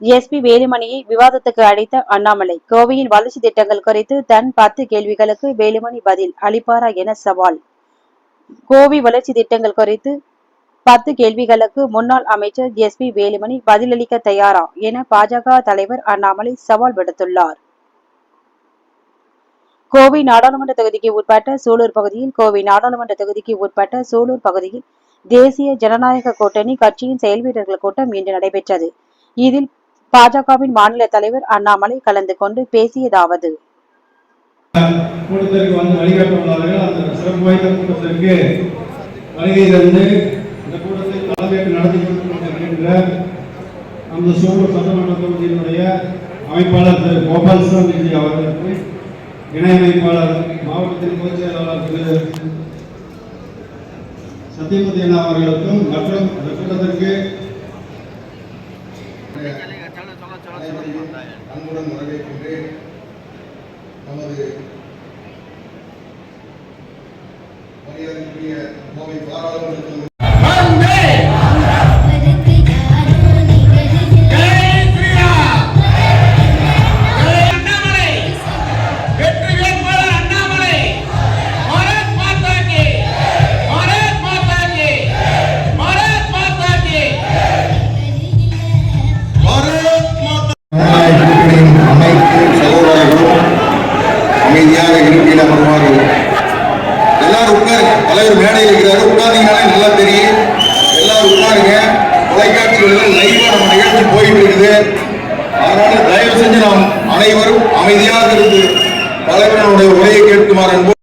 SP வேலுமணியை விவாதத்துக்கு அழைத்த அண்ணாமலை கோவையின் வளர்ச்சி திட்டங்கள் குறித்து தன் பத்து கேள்விகளுக்கு வேலுமணி பதில் அளிப்பாரா என சவால். கோவை வளர்ச்சி திட்டங்கள் குறித்து பத்து கேள்விகளுக்கு முன்னாள் அமைச்சர் எஸ்பி வேலுமணி பதிலளிக்க தயாரா என பாஜக தலைவர் அண்ணாமலை சவால் விடுத்துள்ளார். கோவை நாடாளுமன்ற தொகுதிக்கு உட்பட்ட சூலூர் பகுதியில் கோவை நாடாளுமன்ற தொகுதிக்கு உட்பட்ட சூலூர் பகுதியில் தேசிய ஜனநாயக கூட்டணி கட்சியின் செயல் வீரர்கள் கூட்டம் இன்று நடைபெற்றது. இதில் பாஜகவின் மாநில தலைவர் அண்ணாமலை கலந்து கொண்டு பேசியதாவது. அந்த சிறப்பு சூழல் சட்டமன்ற தொகுதியினுடைய அமைப்பாளர் திரு கோபால் சாமிஜி அவர்களுக்கு இணை அமைப்பாளர் மாவட்டத்தின் பொதுச் செயலாளர் திரு சத்தியமூர்த்தி அண்ணா அவர்களுக்கும் மற்றும் இந்த கூட்டத்திற்கு அனைவரையும் அன்புடன் வரவேற்கின்றேன் நமது மரியாதைக்குரிய கோவை பாராளுமன்ற தொலைக்காட்சிகளில் லைவாக நம்ம நிகழ்ச்சி போயிட்டு இருக்குது அதனால தயவு செஞ்சு நாம் அனைவரும் அமைதியாக இருந்து தலைவர்களுடைய உரையை கேட்குமாறு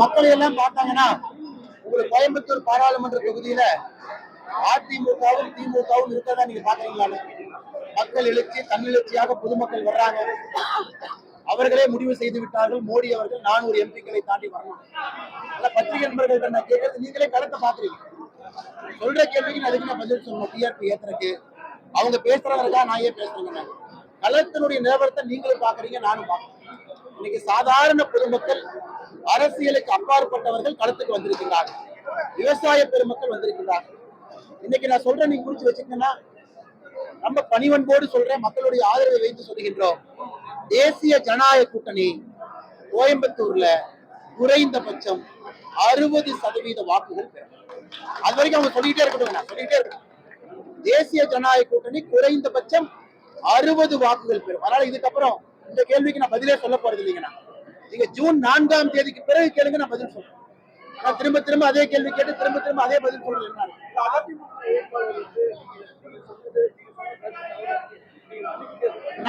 மக்களை எல்லாம் பார்த்தாங்கன்னா உங்களுக்கு கோயம்புத்தூர் பாராளுமன்ற தொகுதியில அதிமுகவும் திமுகவும் இருக்கிறதா நீங்க பாக்குறீங்களான்னு மக்கள் எழுச்சி தன்னெழுச்சியாக பொதுமக்கள் வர்றாங்க. அவர்களே முடிவு செய்து விட்டார்கள். மோடி அவர்கள் நானூறு எம்பிக்களை தாண்டி வரணும். ஆனா பத்திரிகை நண்பர்கள் நான் கேட்கறது நீங்களே களத்தை பாக்குறீங்க சொல்ற கேள்விக்கு அதுக்கு நான் பதில் சொல்லணும்? டிஆர்பி ஏத்துறதுக்கு. அவங்க பேசுறவர்களா நான் ஏன் பேசுறேங்க? களத்தினுடைய நிலவரத்தை நீங்களும் பாக்குறீங்க நானும் பாக்குறேன் இன்னைக்கு சாதாரண பொதுமக்கள் அரசியலுக்கு அப்பாற்பட்டவர்கள் களத்துக்கு வந்திருக்கிறார்கள். விவசாய பெருமக்கள் வந்திருக்கிறார்கள். இன்னைக்கு நான் சொல்றேன் நீங்க குறிச்சு வச்சுக்கணும்னா ரொம்ப பணிவன்போடு சொல்றேன் மக்களுடைய ஆதரவை வைத்து சொல்கின்றோம். தேசிய ஜனநாயக கூட்டணி கோயம்புத்தூர்ல குறைந்தபட்சம் அறுபது சதவீத வாக்குகள் பெறும். அது வரைக்கும் அவங்க சொல்லிட்டே இருக்கட்டும் நான் சொல்லிட்டே இருக்கேன் தேசிய ஜனநாயக கூட்டணி குறைந்தபட்சம் அறுபது வாக்குகள் பெறும். அதனால இதுக்கப்புறம் இந்த கேள்விக்கு நான் பதிலே சொல்ல போறது இல்லைங்கண்ணா நீங்க ஜூன் நான்காம் தேதிக்கு பிறகு கேளுங்க நான் பதில் சொல்றேன். நான் திரும்ப திரும்ப அதே கேள்வி கேட்டு திரும்ப திரும்ப அதே பதில் சொல்றேன் நான்.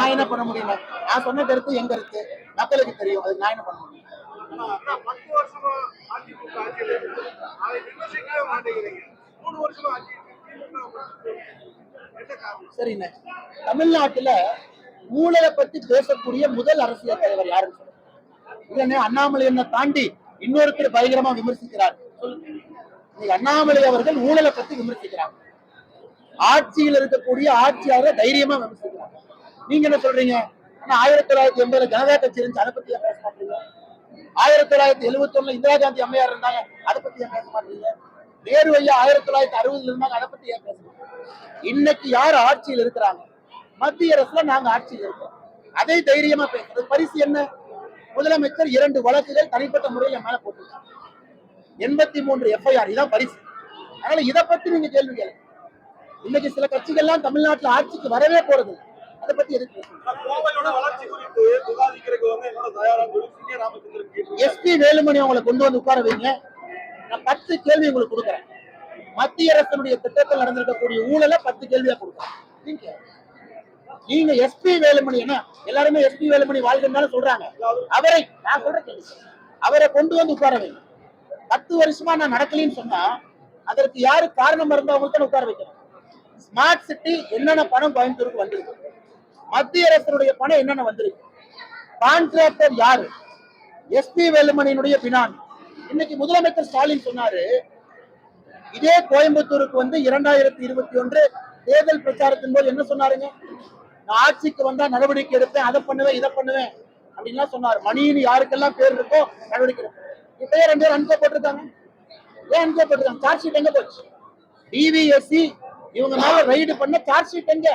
என்ன? பண்ண முடியும் நான் சொன்ன கருத்து என் கருத்து. மக்களுக்கு தெரியும். அது நான் என்ன பண்ண முடியும்? இருக்கு. சரிண்ணே தமிழ்நாட்டுல ஊழலை பத்தி பேசக்கூடிய முதல் அரசியல் தலைவர் யாருன்னு சொல்லுங்க. உடனே அண்ணாமலை என்ன தாண்டி இன்னொருத்தர் பயங்கரமா விமர்சிக்கிறார். சொல்லுங்க அண்ணாமலை அவர்கள் ஊழலை பத்தி விமர்சிக்கிறாங்க. ஆட்சியில் இருக்கக்கூடிய ஆட்சியாளரை தைரியமா விமர்சிக்கிறாங்க. நீங்க என்ன சொல்றீங்க? ஆனா ஆயிரத்தி தொள்ளாயிரத்தி எண்பதுல ஜனதா கட்சி இருந்துச்சு அதை பத்தி பேச மாட்டீங்க? ஆயிரத்தி தொள்ளாயிரத்தி எழுபத்தி ஒண்ணுல இந்திரா காந்தி அம்மையார் இருந்தாங்க அதை பத்தி ஏன் பேச மாட்டீங்க? நேரு ஐயா ஆயிரத்தி தொள்ளாயிரத்தி அறுபதுல இருந்தாங்க அதை பத்தி ஏன் பேச மாட்டீங்க? இன்னைக்கு யார் ஆட்சியில் இருக்கிறாங்க? மத்திய அரசுல நாங்க ஆட்சியில் இருக்கோம் அதை தைரியமா பேசுறது. பரிசு என்ன? முதலமைச்சர் இரண்டு வழக்குகள் தனிப்பட்ட முறையில் மேல போட்டிருக்காங்க. எண்பத்தி மூன்று எஃப்ஐஆர் இதான் பரிசு. அதனால இதை பத்தி நீங்க கேள்வி கேளுங்க. இன்னைக்கு சில கட்சிகள்லாம் தமிழ்நாட்டுல ஆட்சிக்கு வரவே போறது. அதை பத்தி எதுக்கு எஸ்பி வேலுமணி உங்களை கொண்டு வந்து உட்கார வைங்க. நான் பத்து கேள்வி உங்களுக்கு கொடுக்குறேன். மத்திய அரசினுடைய திட்டத்தில் நடந்திருக்கக்கூடிய ஊழலை பத்து கேள்வியா கொடுக்குறேன். நீங்க நீங்க எஸ்பி வேலுமணி என்ன எல்லாருமே எஸ்பி வேலுமணி வாழ்க்கைன்னு சொல்றாங்க. அவரை நான் சொல்றேன் அவரை கொண்டு வந்து உட்கார வைங்க. பத்து வருஷமா நான் நடக்கலன்னு சொன்னா அதற்கு யாரு காரணம் இருந்தா அவங்களுக்கு உட்கார வைக்கணும்? ஸ்மார்ட் சிட்டி என்னென்ன பணம் கோயம்புத்தூருக்கு வந்திருக்கு? மத்திய அரசினுடைய பணம் என்னென்ன வந்திருக்கு? கான்ட்ராக்டர் யாரு? எஸ்பி வேலுமணியினுடைய பினான். இன்னைக்கு முதலமைச்சர் ஸ்டாலின் சொன்னாரு இதே கோயம்புத்தூருக்கு வந்து இரண்டாயிரத்தி இருபத்தி ஒன்று தேர்தல் பிரச்சாரத்தின் போது என்ன சொன்னாருங்க? நான் ஆட்சிக்கு வந்தா நடவடிக்கை எடுப்பேன் அதை பண்ணுவேன் இதை பண்ணுவேன் அப்படின்லாம் சொன்னார். மணின்னு யாருக்கெல்லாம் பேர் இருக்கோ நடவடிக்கை எடுப்பேன் இப்பயே ரெண்டு பேர் அனுப்ப போட்டிருக்காங்க ஏன் அனுப்ப போட்டிருக்காங்க சார்ஜ் ஷீட் எங்க போச்சு? டிவிஎஸ்சி இவங்க மேல ரைடு பண்ண சார்ஜ் ஷீட் எங்க?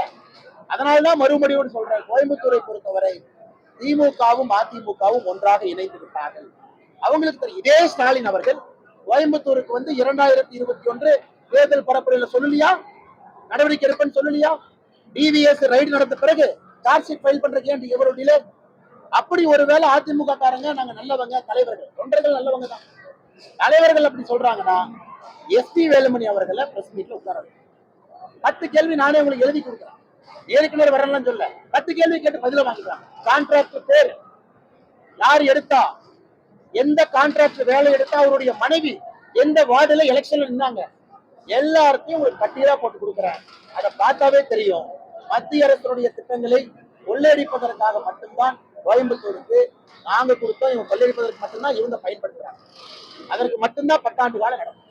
அதனாலதான் மறுபடியும் சொல்றேன். கோயம்புத்தூரை பொறுத்தவரை திமுகவும் அதிமுகவும் ஒன்றாக இணைந்து விட்டார்கள் அவங்களுக்கு தெரியும். இதே ஸ்டாலின் அவர்கள் கோயம்புத்தூருக்கு வந்து இரண்டாயிரத்தி இருபத்தி ஒன்று தேர்தல் பரப்புரையில சொல்லலையா? நடவடிக்கை எடுப்பேன்னு சொல்லலையா? டிவிஎஸ் ரைடு நடந்த பிறகு சார்ஜ் ஷீட் ஃபைல் பண்றதுக்கு ஏன் எவ்வளவு டிலே அப்படி ஒருவேளை அதிமுக காரங்க நாங்க நல்லவங்க தலைவர்கள் தொண்டர்கள் நல்லவங்க தான். தலைவர்கள் அப்படி சொல்றாங்கன்னா எஸ்பி வேலுமணி அவர்களை பிரஸ் மீட்ல உட்கார பத்து கேள்வி நானே உங்களுக்கு எழுதி கொடுக்குறேன். ஏற்கனவே நேரம் வரலாம் சொல்ல பத்து கேள்வி கேட்டு பதில வாங்கிக்கலாம். கான்ட்ராக்ட் பேர். யார் எடுத்தா? எந்த கான்ட்ராக்ட் வேலை எடுத்தா அவருடைய மனைவி? எந்த வார்டுல எலெக்ஷன்ல நின்னாங்க? எல்லாத்தையும் உங்களுக்கு பட்டியலா போட்டு கொடுக்குறேன். அதை பார்த்தாவே தெரியும். மத்திய அரசுடைய திட்டங்களை கொள்ளையடிப்பதற்காக மட்டும்தான் கோயம்புத்தூருக்கு நாங்க கொடுத்தோம் இவங்க கொள்ளையடிப்பதற்கு மட்டும்தான் இவங்க பயன்படுத்துறாங்க. அதற்கு மட்டும்தான் பத்தாண்டு காலம் நடக்கும்.